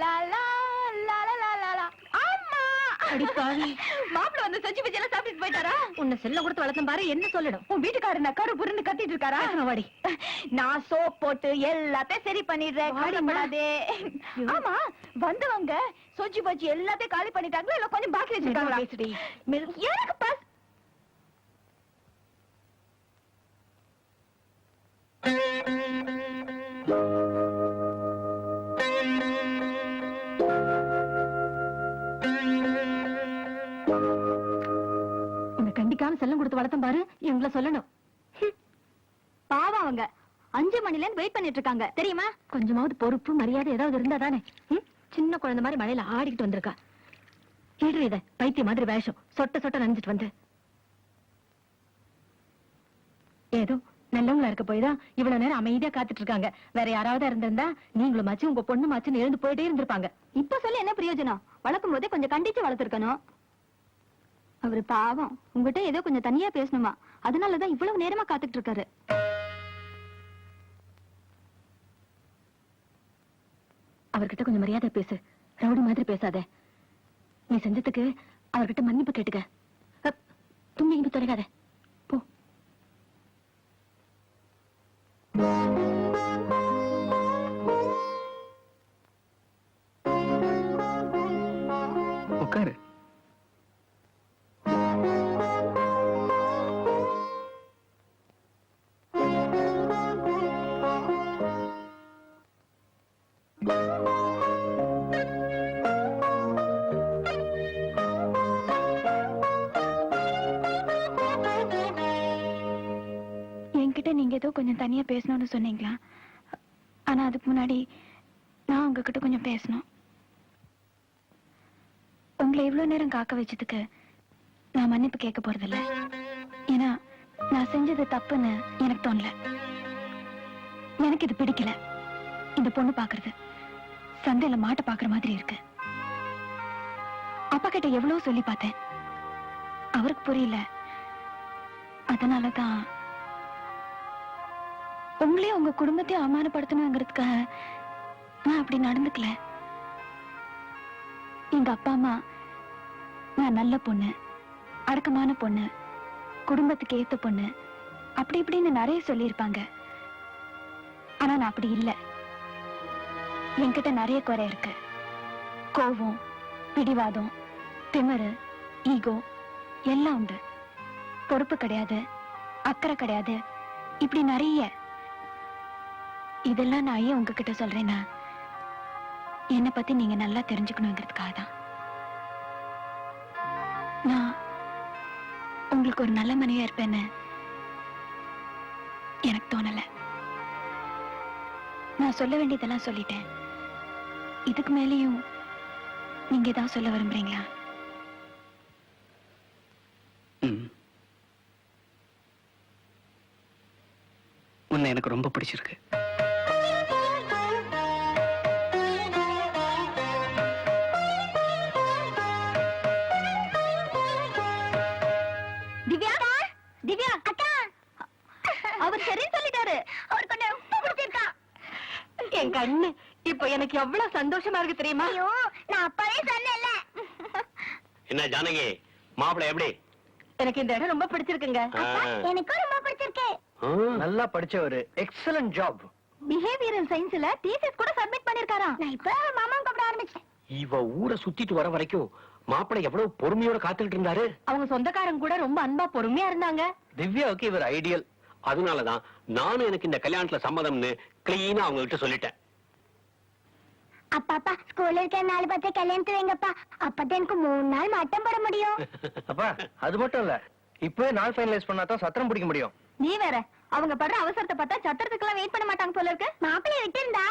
லா லா லா லா லா லா லா. அம்மா அடி பாவி. மாப்பிள வந்து செஞ்சு வச்சு எல்லாம் சாப்பிட்டு போயிட்டாரா? உன்னை செல்ல கொடுத்து வளர்த்தேன் பாரு என்ன சொல்லணும் உன் வீட்டுக்காரர் நக்காரு புருன்னு கத்திட்டு இருக்காரா? வாடி. நான் சோப் போட்டு எல்லாத்தையும் சரி பண்ணிடுறேன். கவலைப்படாதே. ஆமா வந்தவங்க சொஜி பஜ்ஜி எல்லாத்தையும் காலி பண்ணிட்டாங்களா? இல்ல கொஞ்சம் பாக்கி வச்சிருக்காங்களா? எனக்கு நடத்தும் பாரு இவங்கள சொல்லணும். பாவம் அவங்க. அஞ்சு மணில வெயிட் பண்ணிட்டு இருக்காங்க தெரியுமா? கொஞ்சமாவது பொறுப்பு மரியாதை ஏதாவது இருந்தா தானே. சின்ன குழந்தை மாதிரி மழையில ஆடிக்கிட்டு வந்திருக்கா. இடு இத பைத்திய மாதிரி வேஷம். சொட்ட சொட்ட நனைஞ்சிட்டு வந்து. ஏதோ நல்லவங்களா இருக்க போய்தான் இவ்வளவு நேரம் அமைதியா காத்துட்டு இருக்காங்க வேற யாராவது இருந்திருந்தா நீங்களும் மாச்சு உங்க பொண்ணு மாச்சுன்னு எழுந்து போயிட்டே இருந்திருப்பாங்க. இப்ப சொல்லி என்ன பிரயோஜனம்? வளர்க்கும் போதே கொஞ்சம் கண்டிச்சு வளர்த்திருக்கணும். அவரு பாவம். உங்ககிட்ட ஏதோ கொஞ்சம் தனியா பேசணுமா? அதனாலதான் இவ்வளவு நேரமா காத்துட்டு இருக்காரு. அவர்கிட்ட கொஞ்சம் மரியாதை பேசு. ரவுடி மாதிரி பேசாத. நீ செஞ்சதுக்கு அவர்கிட்ட மன்னிப்பு கேட்டுக்க. தும்பி இங்கு தொலைகாத போ. என்கிட்ட நீங்க ஏதோ கொஞ்சம் தனியா பேசணும்னு சொன்னீங்களா? ஆனா அதுக்கு முன்னாடி நான் உங்ககிட்ட கொஞ்சம் பேசணும். உங்களை இவ்வளவு நேரம் காக்க வச்சதுக்கு நான் மன்னிப்பு கேட்க போறதில்ல. ஏன்னா நான் செஞ்சது தப்புன்னு எனக்கு தோணல. எனக்கு இது பிடிக்கல. இந்த பொண்ணு பாக்குறது. சந்தையில மாட்டை பாக்குற மாதிரி இருக்கு. அப்பா கிட்ட எவ்வளவு சொல்லி பார்த்தேன். அவருக்கு புரியல. அதனாலதான் உங்களையும் உங்க குடும்பத்தையும் அவமானப்படுத்தணுங்கிறதுக்காக நான் அப்படி நடந்துக்கல. எங்க அப்பா அம்மா நான் நல்ல பொண்ணு அடக்கமான பொண்ணு குடும்பத்துக்கு ஏத்த பொண்ணு அப்படி இப்படின்னு நிறைய சொல்லியிருப்பாங்க. ஆனா நான் அப்படி இல்லை. என்கிட்ட நிறைய குறை இருக்கு. கோபம் பிடிவாதம் திமிரு ஈகோ எல்லாம் உண்டு. பொறுப்பு கிடையாது அக்கறை கிடையாது. இப்படி நிறைய. இதெல்லாம் நான் ஏன் உங்ககிட்ட சொல்றேன்னா என்னை பத்தி நீங்க நல்லா தெரிஞ்சுக்கணுங்கிறதுக்காக தான். நான் உங்களுக்கு ஒரு நல்ல மனைவியா இருப்பேன்னு எனக்கு தோணல. நான் சொல்ல வேண்டியதெல்லாம் சொல்லிட்டேன். இதுக்கு மேலேயும் நீங்க ஏதாவது சொல்ல விரும்புறீங்களா? உன்னை எனக்கு ரொம்ப பிடிச்சிருக்கு. எனக்கு எவ்வளவு சந்தோஷமா இருக்கு தெரியுமா? ஐயோ நான் அப்பவே சொன்னேன்ல. என்ன ஜானகி மாப்பிள்ளை எப்படி? எனக்கு இந்த இடம் ரொம்ப பிடிச்சிருக்குங்க. ஆ. எனக்கும் ரொம்ப பிடிச்சிருக்கு. நல்லா படிச்சவரு. எக்ஸலன்ட் ஜாப் பிஹேவியரல் சயின்ஸ்ல தீசிஸ் கூட சப்மிட் பண்ணிருக்காராம். நான் இப்ப மாமா கூப்பிட ஆரம்பிச்சேன். இவ ஊரை சுத்திட்டு வர வரைக்கும் மாப்பிள்ளை எவ்வளவு பொறுமையோட காத்துக்கிட்டு இருந்தாரு? அவங்க சொந்தக்காரங்க கூட ரொம்ப அன்பா பொறுமையா இருந்தாங்க. திவ்யாவுக்கு இவர் ஐடியல் அதனாலதான் நானும் எனக்கு இந்த கல்யாணத்துல சம்மதம்னு கிளீனா அவங்க கிட்ட சொல்லிட்டேன். அப்பா அப்பா ஸ்கூல்ல இருக்க நாலு பத்து கல்யாணத்து வைங்கப்பா. அப்பதான் எனக்கு மூணு நாள் மட்டம் போட முடியும். அப்பா அது மட்டும் இல்ல. இப்பவே நாள் ஃபைனலைஸ் பண்ணா தான் சத்திரம் பிடிக்க முடியும். நீ வேற அவங்க படுற அவசரத்தை பார்த்தா சத்திரத்துக்கெல்லாம் வெயிட் பண்ண மாட்டாங்க போல இருக்கு. மாப்பிள்ளை விட்டு இருந்தா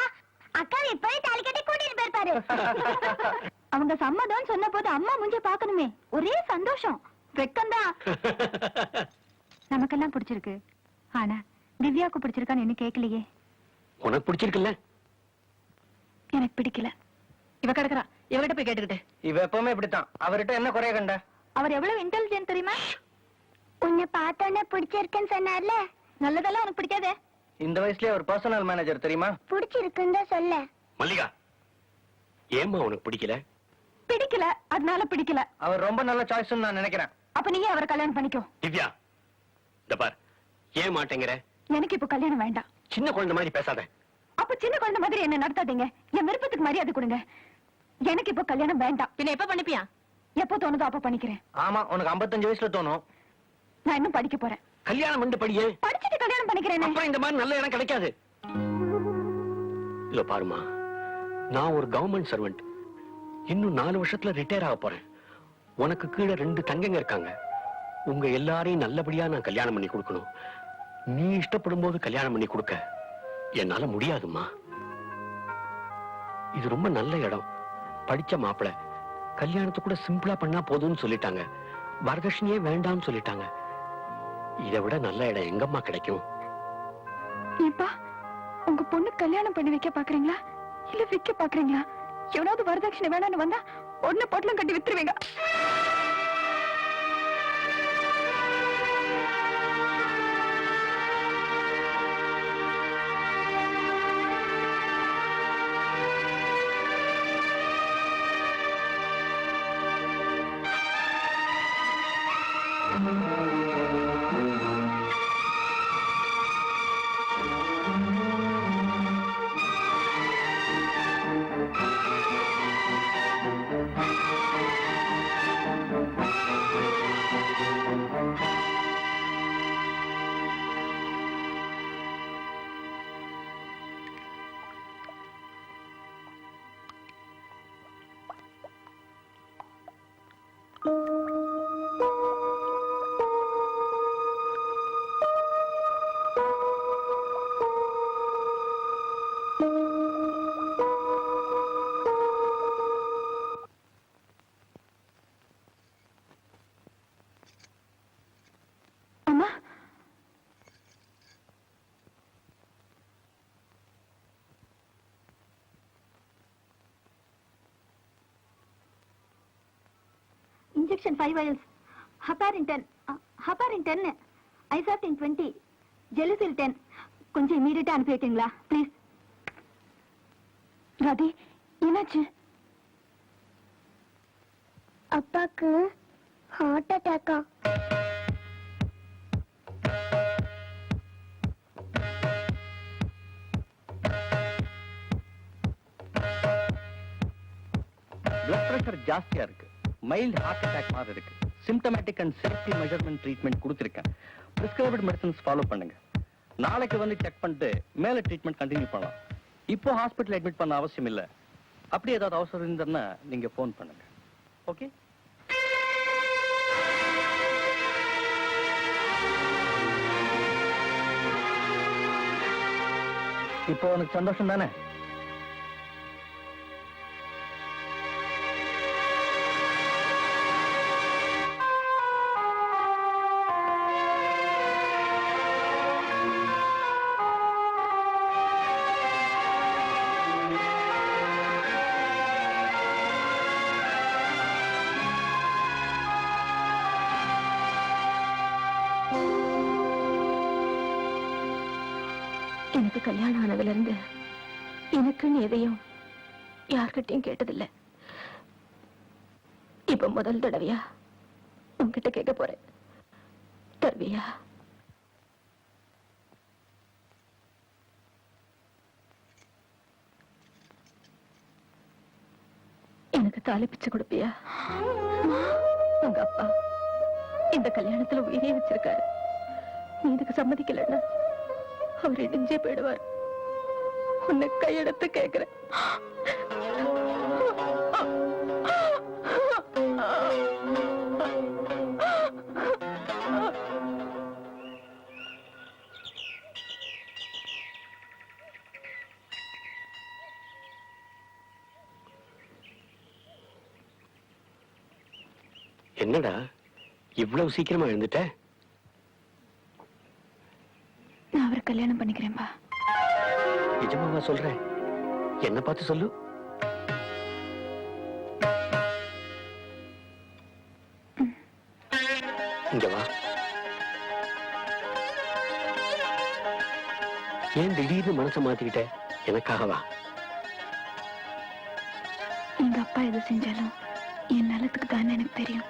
அக்கா இப்பவே தாலி கட்டி கூட்டிட்டு போயிருப்பாரு. அவங்க சம்மதம் சொன்ன போது அம்மா முஞ்ச பாக்கணுமே ஒரே சந்தோஷம். வெக்கம்தான். நமக்கெல்லாம் பிடிச்சிருக்கு. ஆனா திவ்யாவுக்கு பிடிச்சிருக்கான்னு என்ன கேட்கலையே. உனக்கு பிடிச்சிருக்குல்ல? எனக்கு பிடிக்கல. இவ கிடக்குறா. இவகிட்ட போய் கேட்டுக்கிட்டு. இவ எப்பவுமே இப்படித்தான். அவர்கிட்ட என்ன குறைய கண்ட? அவர் எவ்வளவு இன்டெலிஜென்ட் தெரியுமா? உன்னை பார்த்தோன்னே பிடிச்சிருக்குன்னு சொன்னார்ல. நல்லதெல்லாம் உனக்கு பிடிக்காதே? இந்த வயசுலயே ஒரு பர்சனல் மேனேஜர் தெரியுமா? பிடிச்சிருக்குன்னு சொல்ல. மல்லிகா ஏம்மா உனக்கு பிடிக்கல? பிடிக்கல. அதனால பிடிக்கல. அவர் ரொம்ப நல்ல சாய்ஸ் நான் நினைக்கிறேன். அப்ப நீயே அவரை கல்யாணம் பண்ணிக்கோ. திவ்யா இந்த பார். ஏன் மாட்டேங்கிற எனக்கு இப்போ கல்யாணம் வேண்டாம். சின்ன குழந்தை மாதிரி பேசாத. அப்ப சின்ன குழந்தை மாதிரி என்ன நடத்தாதீங்க. என் விருப்பத்துக்கு மரியாதை கொடுங்க. எனக்கு இப்போ கல்யாணம் வேண்டாம். பின்ன எப்ப பண்ணிப்பியா? எப்போ தோணுதோ அப்ப பண்ணிக்கிறேன். ஆமா உனக்கு 55 வயசுல தோணும். நான் இன்னும் படிக்க போறேன். கல்யாணம் பண்ணி படியே. படிச்சுட்டு கல்யாணம் பண்ணிக்கிறேனே. அப்புறம் இந்த மாதிரி நல்ல இடம் கிடைக்காது. இல்ல பாருமா. நான் ஒரு கவர்மெண்ட் சர்வெண்ட் இன்னும் நாலு வருஷத்துல ரிட்டையர் ஆக போறேன். உனக்கு கீழே ரெண்டு தங்கங்க இருக்காங்க. உங்க எல்லாரையும் நல்லபடியா நான் கல்யாணம் பண்ணி கொடுக்கணும். நீ இஷ்டப்படும் போது கல்யாணம் பண்ணி கொடுக்க. என்னால முடியாதும்மா. இது ரொம்ப நல்ல இடம். படிச்ச மாப்பிள்ள கல்யாணத்தை கூட சிம்பிளா பண்ணா போதும்னு சொல்லிட்டாங்க. வரதட்சணையே வேண்டாம்னு சொல்லிட்டாங்க. இதை விட நல்ல இடம் எங்கம்மா கிடைக்கும்? ஏப்பா உங்க பொண்ணு கல்யாணம் பண்ணி வைக்க பாக்குறீங்களா? இல்ல விக்க பாக்குறீங்களா? எவனாவது வரதட்சணை வேணாம்னு வந்தா ஒண்ணு பொட்டலம் கட்டி வித்துருவீங்க. Injection 5 vials heparin 10 uh, heparin 10 isaftin 20 gelisil 10 கொஞ்சம் இமீடியட்டா அனுப்பி வைக்கிறீங்களா ப்ளீஸ் ராதி என்னாச்சு? அப்பாக்கு ஹார்ட் அட்டாக்கா பிளட் பிரஷர் ஜாஸ்தியா இருக்கு. மைல்ட் ஹார்ட் அட்டாக் மாதிரி இருக்கு. Symptomatic and safety measurement treatment கொடுத்துருக்கேன். பிரிஸ்கிரைப்டு மெடிசன்ஸ் ஃபாலோ பண்ணுங்க. நாளைக்கு வந்து செக் பண்ணிட்டு மேலே ட்ரீட்மெண்ட் கண்டினியூ பண்ணலாம். இப்போ ஹாஸ்பிட்டல் அட்மிட் பண்ண அவசியம் இல்லை. அப்படி ஏதாவது அவசரம் இருந்ததுன்னா நீங்க ஃபோன் பண்ணுங்க. ஓகே இப்போ உனக்கு சந்தோஷம் தானே? கல்யாணம் ஆனதுல இருந்து எனக்குன்னு எதையும் யார்கிட்டையும் கேட்டதில்லை. இப்ப முதல் தடவையா உன்கிட்ட கேட்க போறேன். தருவியா. எனக்கு தாலி பிச்சு கொடுப்பியா? உங்க அப்பா இந்த கல்யாணத்துல உயிரே வச்சிருக்காரு. நீ இதுக்கு சம்மதிக்கலன்னா அவர் இடிஞ்சே போயிடுவார். உன்னை கையெடுத்து கேக்குறேன் என்னடா இவ்வளவு சீக்கிரமா எழுந்துட்ட நான் அவரை கல்யாணம் பண்ணிக்கிறேன்பா. நிஜமாவா சொல்றேன் என்ன பார்த்து சொல்லு. இங்க வா. ஏன் திடீர்னு மனசை மாத்திக்கிட்ட? எனக்காக வா. எங்க அப்பா எது செஞ்சாலும் என் நலத்துக்கு தான் எனக்கு தெரியும்.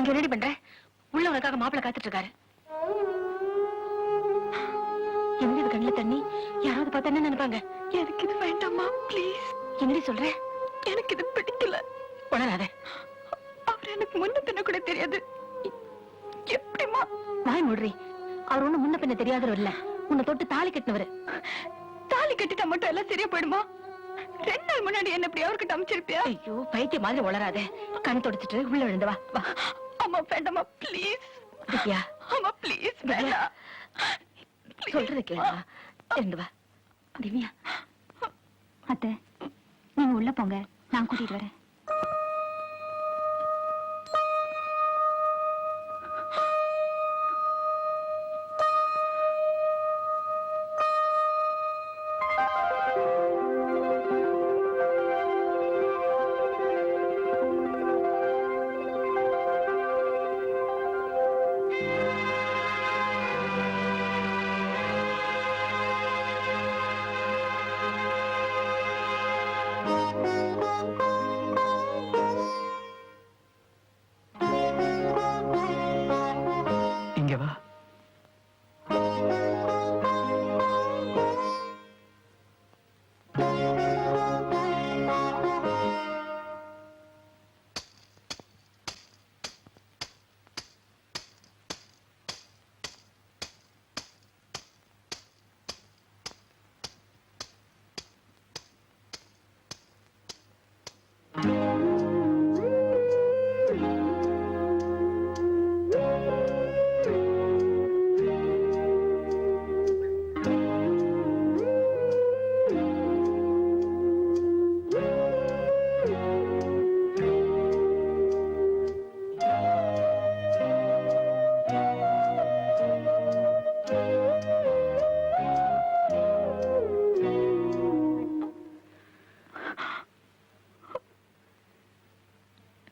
இங்க ரெடி பண்ற உள்ள உனக்காக மாப்பிள்ளை காத்துட்டு இருக்காரு என்னடி இது கண்ணுல தண்ணி? யாராவது பார்த்தா என்ன நினைப்பாங்க? எனக்கு இது வேண்டாமா ப்ளீஸ் என்னடி சொல்ற? எனக்கு இது பிடிக்கல. உணராத. அவர் எனக்கு முன்ன பின்ன கூட தெரியாது. எப்படிமா வாய் மூடுறி. அவர் ஒண்ணு முன்ன பின்ன தெரியாதவர் இல்ல. உன்னை தொட்டு தாலி கட்டினவரு. தாலி கட்டிட்டா மட்டும் எல்லாம் சரியா போயிடுமா? ரெண்டு நாள் முன்னாடி என்ன இப்படி அவர்கிட்ட அமைச்சிருப்பியா? ஐயோ பைத்திய மாதிரி உளராத கண் தொடுத்துட்டு உள்ள விழுந்து வா. அம்மா வேண்டாமா ப்ளீஸ் திவ்யா. அம்மா ப்ளீஸ் வேண்டாம். சொல்றது கேளுமா இருந்து வா. திவ்யா. அத்தை நீங்க உள்ள போங்க. நான் கூட்டிட்டு வரேன்.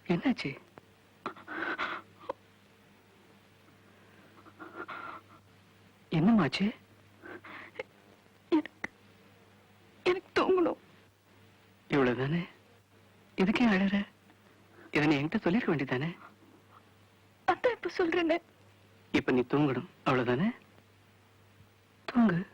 என்னாச்சு? என்னமாச்சு எனக்கு தூங்கணும். இவ்வளவுதானே? இதுக்கே அழற? இதை நீ என்கிட்ட சொல்லிருக்க வேண்டியதானே அதான் இப்ப சொல்றேன்னு இப்ப நீ தூங்கணும். அவ்வளவுதானே? தூங்கு.